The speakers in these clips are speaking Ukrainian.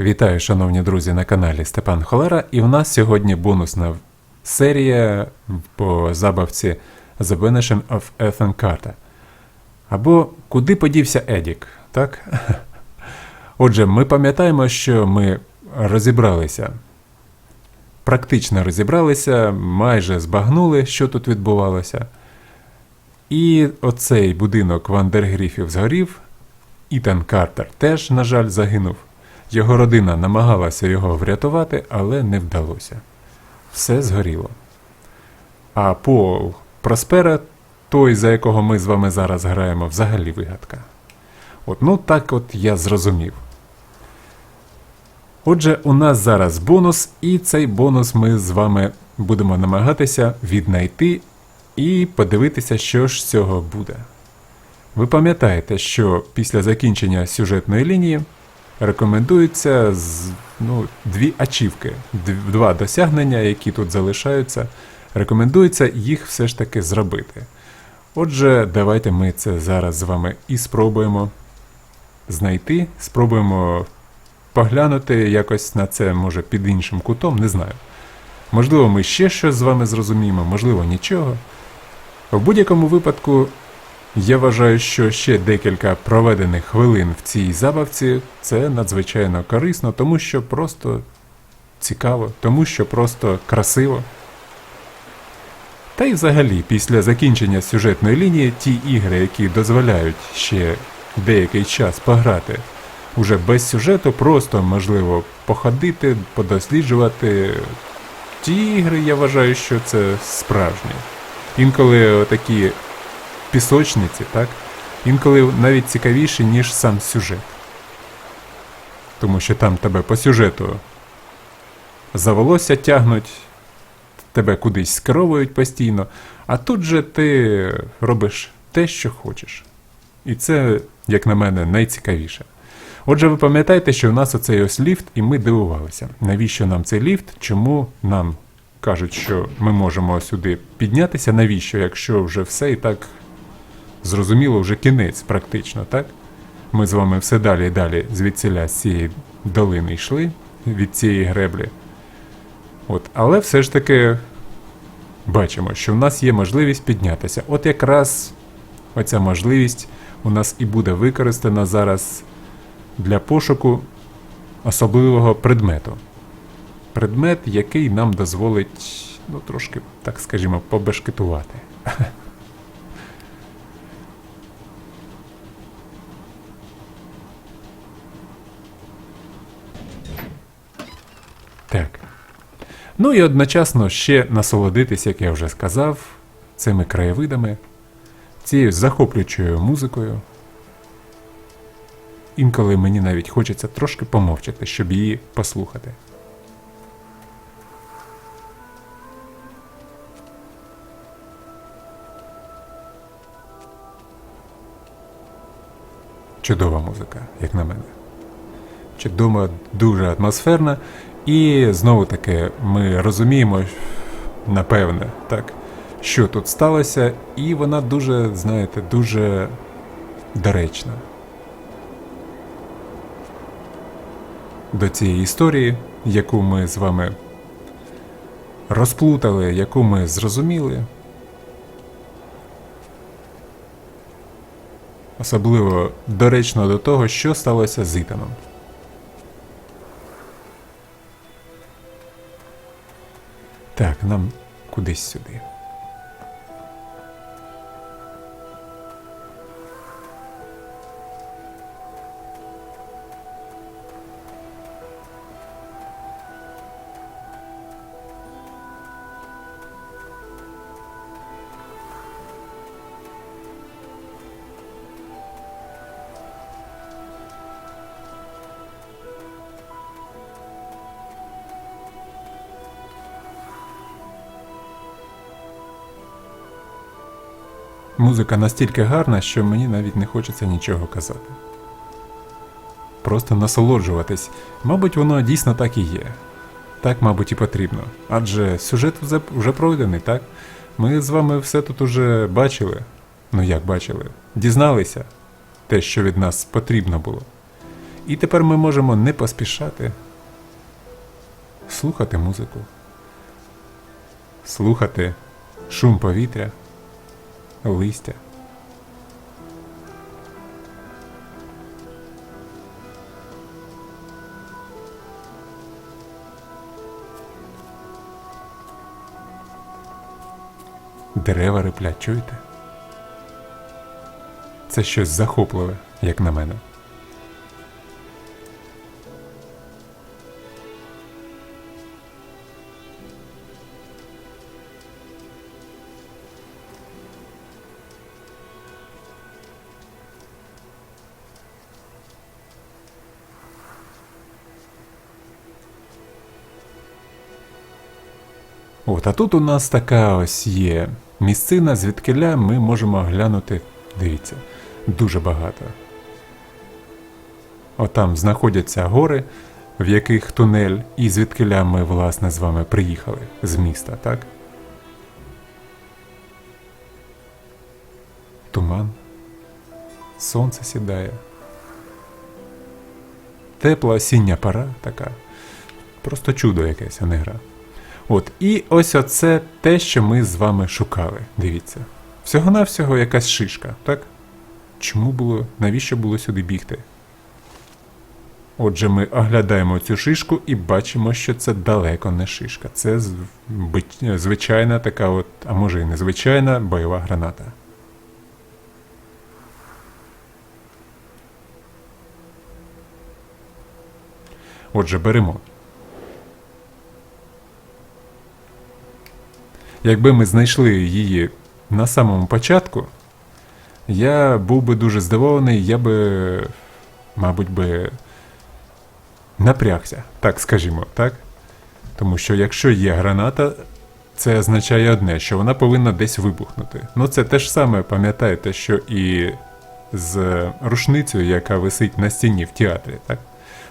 Вітаю, шановні друзі, на каналі Степан Холера. І в нас сьогодні бонусна серія по забавці The Vanishing of Ethan Carter. Або Куди подівся Едік, так? Отже, ми пам'ятаємо, що ми розібралися, практично розібралися, майже збагнули, що тут відбувалося. І оцей будинок Вандергріфів згорів. Ітан Картер теж, на жаль, загинув. Його родина намагалася його врятувати, але не вдалося. Все згоріло. А Пол Проспера, той, за якого ми з вами зараз граємо, взагалі вигадка. От, ну так от я зрозумів. Отже, у нас зараз бонус, і цей бонус ми з вами будемо намагатися віднайти і подивитися, що ж з цього буде. Ви пам'ятаєте, що після закінчення сюжетної лінії рекомендується з, ну, дві ачівки, два досягнення, які тут залишаються. Рекомендується їх все ж таки зробити. Отже, давайте ми це зараз з вами і спробуємо знайти, спробуємо поглянути якось на це, може, під іншим кутом, не знаю. Можливо, ми ще щось з вами зрозуміємо, можливо, нічого. В будь-якому випадку, я вважаю, що ще декілька проведених хвилин в цій забавці це надзвичайно корисно, тому що просто цікаво, тому що просто красиво. Та й взагалі, після закінчення сюжетної лінії, ті ігри, які дозволяють ще деякий час пограти уже без сюжету, просто можливо походити, подосліджувати. Ті ігри, я вважаю, що це справжні. Інколи такі пісочниці, так? Інколи навіть цікавіші, ніж сам сюжет. Тому що там тебе по сюжету за волосся тягнуть, тебе кудись скеровують постійно, а тут же ти робиш те, що хочеш. І це, як на мене, найцікавіше. Отже, ви пам'ятаєте, що в нас оцей ось ліфт, і ми дивувалися, навіщо нам цей ліфт, чому нам кажуть, що ми можемо сюди піднятися, навіщо, якщо вже все і так зрозуміло, вже кінець практично, так? Ми з вами все далі і далі звідсіля з цієї долини йшли від цієї греблі. От, але все ж таки бачимо, що в нас є можливість піднятися. От якраз оця можливість у нас і буде використана зараз для пошуку особливого предмету. Предмет, який нам дозволить, ну, трошки, так скажімо, побешкетувати. Так. Ну і одночасно ще насолодитись, як я вже сказав, цими краєвидами, цією захоплюючою музикою. Інколи мені навіть хочеться трошки помовчати, щоб її послухати. Чудова музика, як на мене. Чудова, дуже атмосферна. І знову таки ми розуміємо, напевне, так, що тут сталося, і вона дуже, знаєте, дуже доречна. До цієї історії, яку ми з вами розплутали, яку ми зрозуміли. Особливо доречно до того, що сталося з Ітаном. Так, нам кудись сюди. Музика настільки гарна, що мені навіть не хочеться нічого казати. Просто насолоджуватись. Мабуть, воно дійсно так і є. Так, мабуть, і потрібно. Адже сюжет вже, пройдений, так? Ми з вами все тут уже бачили. Ну як бачили? Дізналися те, що від нас потрібно було. І тепер ми можемо не поспішати слухати музику, слухати шум повітря, листя. Дерева риплять, чуєте? Це щось захопливе, як на мене. От, а тут у нас така ось є місцина, звідкиля ми можемо глянути, дивіться, дуже багато. Отам знаходяться гори, в яких тунель, і звідкиля ми, власне, з вами приїхали з міста, так? Туман. Сонце сідає. Тепла осіння пора така. Просто чудо якесь, а не гра. От, і ось оце те, що ми з вами шукали. Дивіться. Всього-навсього якась шишка, так? Чому було, навіщо було сюди бігти? Отже, ми оглядаємо цю шишку і бачимо, що це далеко не шишка. Це звичайна така, от, а може і незвичайна бойова граната. Отже, беремо. Якби ми знайшли її на самому початку, я був би дуже здивований, я би, мабуть, би напрягся, так скажімо, так? Тому що якщо є граната, це означає одне, що вона повинна десь вибухнути. Ну це те ж саме, пам'ятаєте, що і з рушницею, яка висить на стіні в театрі, так?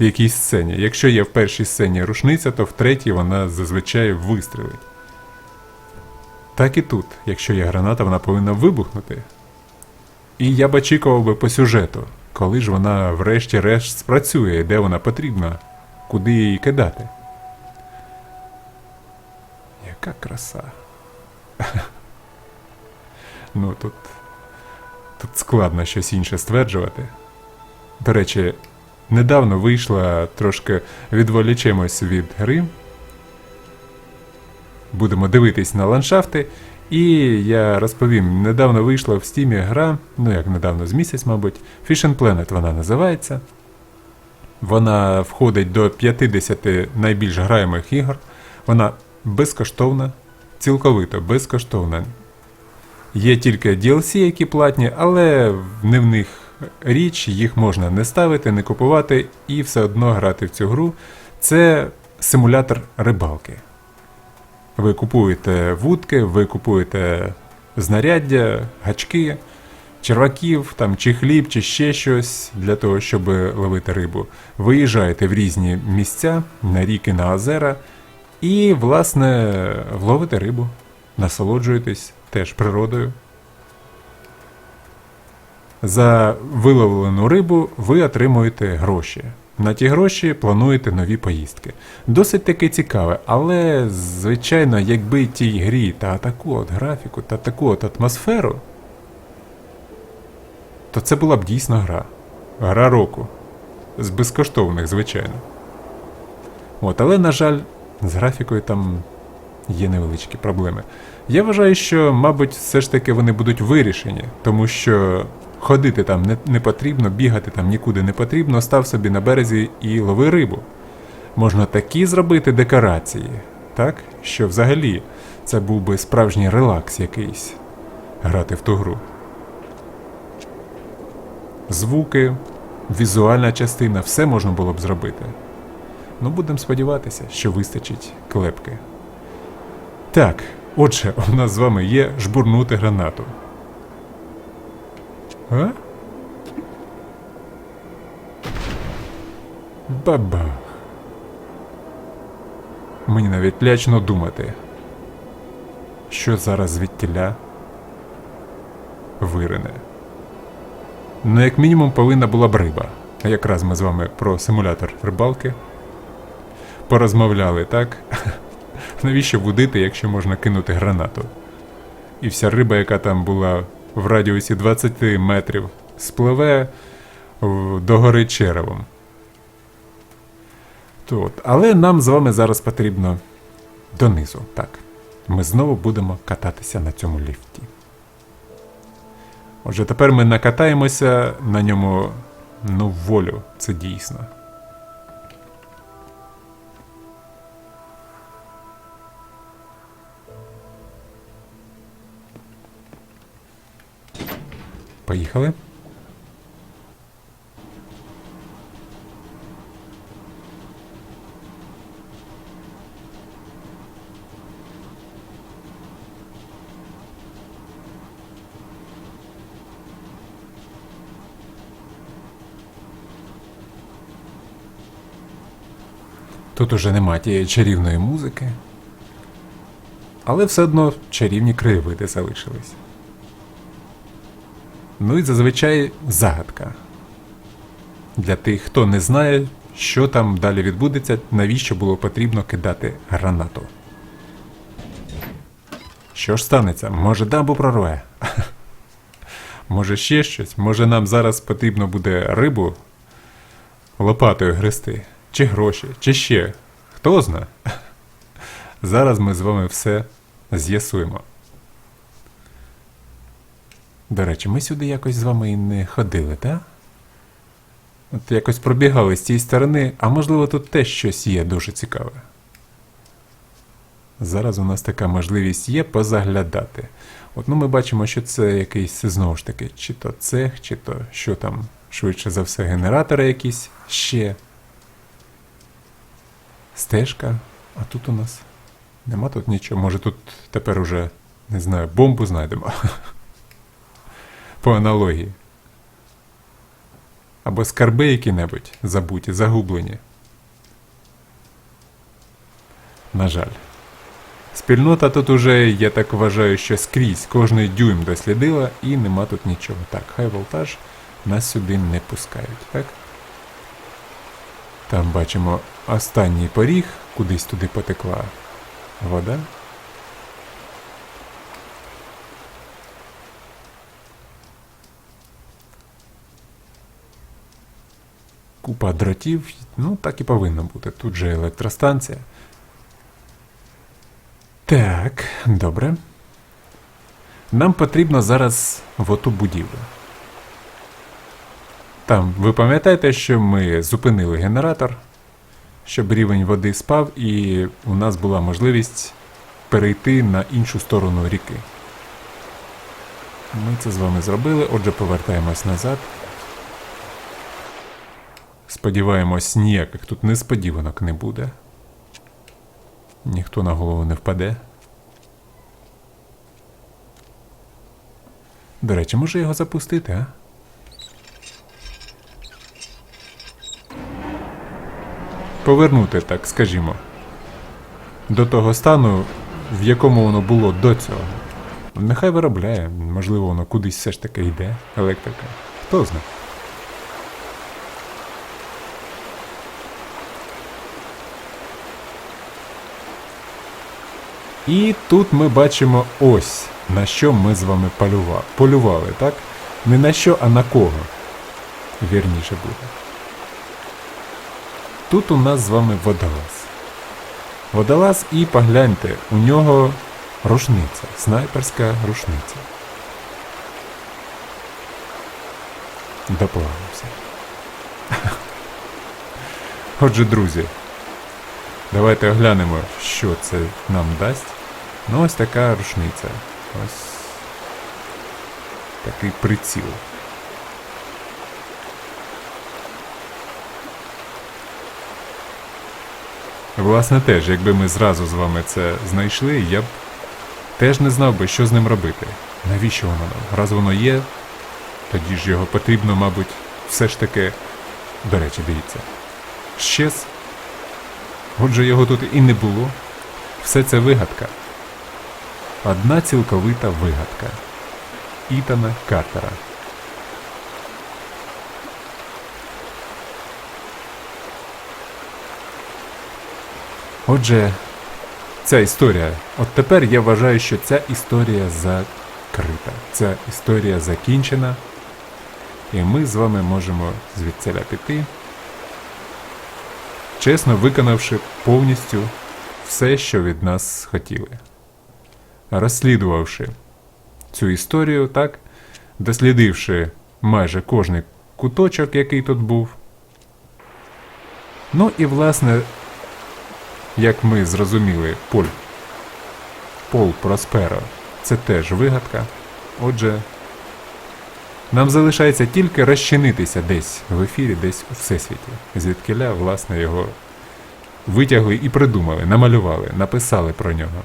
В якійсь сцені. Якщо є в першій сцені рушниця, то в третій вона зазвичай вистрілить. Так і тут, якщо є граната, вона повинна вибухнути. І я б очікував би по сюжету, коли ж вона врешті-решт спрацює, де вона потрібна, куди її кидати. Яка краса. ну тут. Тут складно щось інше стверджувати. До речі, недавно вийшла трошки відволічемось від гри будемо дивитись на ландшафти. І я розповім, недавно вийшла в стімі гра, ну як недавно, з місяць, мабуть, Fish Planet вона називається. Вона входить до 50 найбільш граємих ігор. Вона безкоштовна, цілковито безкоштовна. Є тільки DLC, які платні, але не в них річ, їх можна не ставити, не купувати і все одно грати в цю гру. Це симулятор рибалки. Ви купуєте вудки, ви купуєте знаряддя, гачки, черваків, там, чи хліб, чи ще щось для того, щоб ловити рибу. Виїжджаєте в різні місця, на ріки, на озера, і, власне, ловите рибу, насолоджуєтесь теж природою. За виловлену рибу ви отримуєте гроші. На ті гроші плануєте нові поїздки. Досить таки цікаве, але, звичайно, якби тій грі та таку от графіку та таку от атмосферу, то це була б дійсно гра. Гра року. З безкоштовних, звичайно. От, але, на жаль, з графікою там є невеличкі проблеми. Я вважаю, що, мабуть, все ж таки вони будуть вирішені, тому що ходити там не, не потрібно, бігати там нікуди не потрібно, став собі на березі і лови рибу. Можна такі зробити декорації, так? Що взагалі це був би справжній релакс якийсь грати в ту гру. Звуки, візуальна частина, все можна було б зробити. Ну, будемо сподіватися, що вистачить клепки. Так, отже, у нас з вами є жбурнути гранату. А? Бабах. Мені навіть лячно думати, що зараз звідтіля вирине. Ну, як мінімум, повинна була б риба. А якраз ми з вами про симулятор рибалки порозмовляли, так? Навіщо будити, якщо можна кинути гранату? І вся риба, яка там була в радіусі 20 метрів, спливе до гори черевом. Тут. Але нам з вами зараз потрібно донизу. Так. Ми знову будемо кататися на цьому ліфті. Отже, тепер ми накатаємося на ньому ну, волю. Це дійсно. Поїхали. Тут уже нема тієї чарівної музики. Але все одно чарівні краєвиди залишились. Ну і зазвичай загадка. Для тих, хто не знає, що там далі відбудеться, навіщо було потрібно кидати гранату. Що ж станеться? Може дамбу прорве? Може ще щось? Може нам зараз потрібно буде рибу лопатою грести? Чи гроші, чи ще? Хто зна? Зараз ми з вами все з'ясуємо. До речі, ми сюди якось з вами і не ходили, так? От якось пробігали з цієї сторони, а можливо тут теж щось є дуже цікаве. Зараз у нас така можливість є позаглядати. От ну ми бачимо, що це якийсь знову ж таки, чи то цех, чи то що там, швидше за все, генератори якісь ще. Стежка. А тут у нас нема тут нічого. Може тут тепер уже, не знаю, бомбу знайдемо. По аналогії. Або скарби які-небудь забуті, загублені. На жаль. Спільнота тут уже, я так вважаю, що скрізь кожний дюйм дослідила і нема тут нічого. Так, хай волтаж нас сюди не пускають, так? Там бачимо останній поріг, кудись туди потекла вода. Купа дротів, ну так і повинно бути. Тут же електростанція. Так, добре. Нам потрібно зараз в оту будівлю. Там, ви пам'ятаєте, що ми зупинили генератор, щоб рівень води спав, і у нас була можливість перейти на іншу сторону ріки. Ми це з вами зробили, отже, повертаємось назад. Сподіваємось, ніяких тут несподіванок не буде. Ніхто на голову не впаде. До речі, може його запустити, а? Повернути, так скажімо, до того стану, в якому воно було до цього. Нехай виробляє, можливо, воно кудись все ж таки йде, електрика. Хто знає. І тут ми бачимо ось на що ми з вами полювали. Полювали, так? Не на що, а на кого. Вірніше буде. Тут у нас з вами водолаз. Водолаз і погляньте, у нього рушниця, снайперська рушниця. Доплавився. Отже, друзі, давайте оглянемо, що це нам дасть. Ну, ось така рушниця. Ось такий приціл. Власне, теж, якби ми зразу з вами це знайшли, я б теж не знав би, що з ним робити. Навіщо воно нам? Раз воно є, тоді ж його потрібно, мабуть, все ж таки. До речі, дивіться. Щез. Отже, його тут і не було. Все це вигадка. Одна цілковита вигадка Ітана Картера. Отже, ця історія. От тепер я вважаю, що ця історія закрита. Ця історія закінчена. І ми з вами можемо звідсиля піти чесно виконавши повністю все, що від нас хотіли. Розслідувавши цю історію, так, дослідивши майже кожний куточок, який тут був. Ну і власне, як ми зрозуміли, Поль, Пол Просперо це теж вигадка. Отже, нам залишається тільки розчинитися десь в ефірі, десь у всесвіті, звідкиля, власне, його витягли і придумали, намалювали, написали про нього.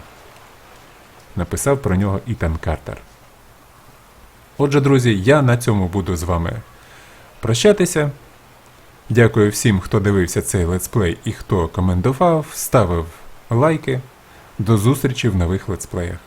Написав про нього Ітан Картер. Отже, друзі, я на цьому буду з вами прощатися. Дякую всім, хто дивився цей летсплей і хто коментував, ставив лайки. До зустрічі в нових летсплеях.